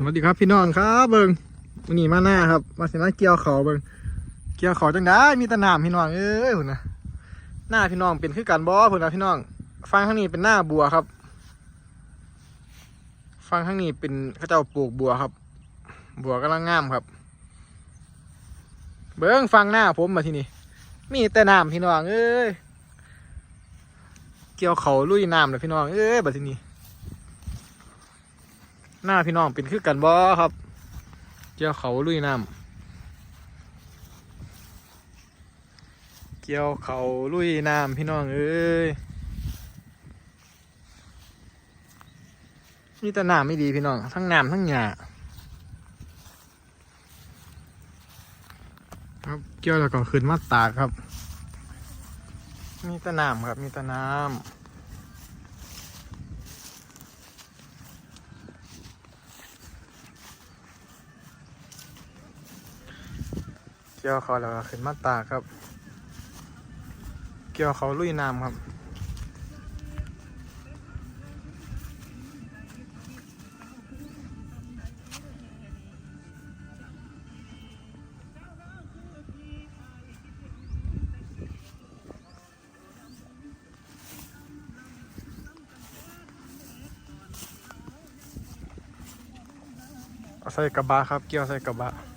สวัสดีครับพี่น้องครับเบิงวันนี้มาหน้าครับ มาสิมาเกี่ยวเขาเบิงเกี่ยวเขาจังได้มีแตะนามพี่น้องเอ้ยพุ่นนะหน้าพี่น้องเป็นคือกันบ่พุ่นนะพี่น้อง ฟังข้างนี้เป็นหน้าบัวครับ ฟังข้างนี้เป็นเขาเจ้าปลูกบัวครับ บัวกำลังงามครับ เบิ้งฟังหน้าผมมาที่นี่มีแต่น้ำพี่น้องเอ้ยเกี่ยวเขาลุยน้ำเลยพี่น้องเอ้ยบัดทีนี้ หน้าพี่น้องเป็นคือกันบ่ครับ เกี่ยวเขาลุยน้ำเกี่ยวเขาลุยน้ำพี่น้องเอ้ยมีแต่น้ำไม่ดีพี่น้อง ทั้งน้ำทั้งหญ้าครับเกี่ยวแล้วก็ขึ้นมาตากครับ มีแต่น้ำครับ มีแต่น้ำ กี่ยวเขาแล้วก็ขึ้นมาตากครับ เกี่ยวเขาลุยน้ำครับใส่กระบะครับ เกี่ยวใส่กระบะ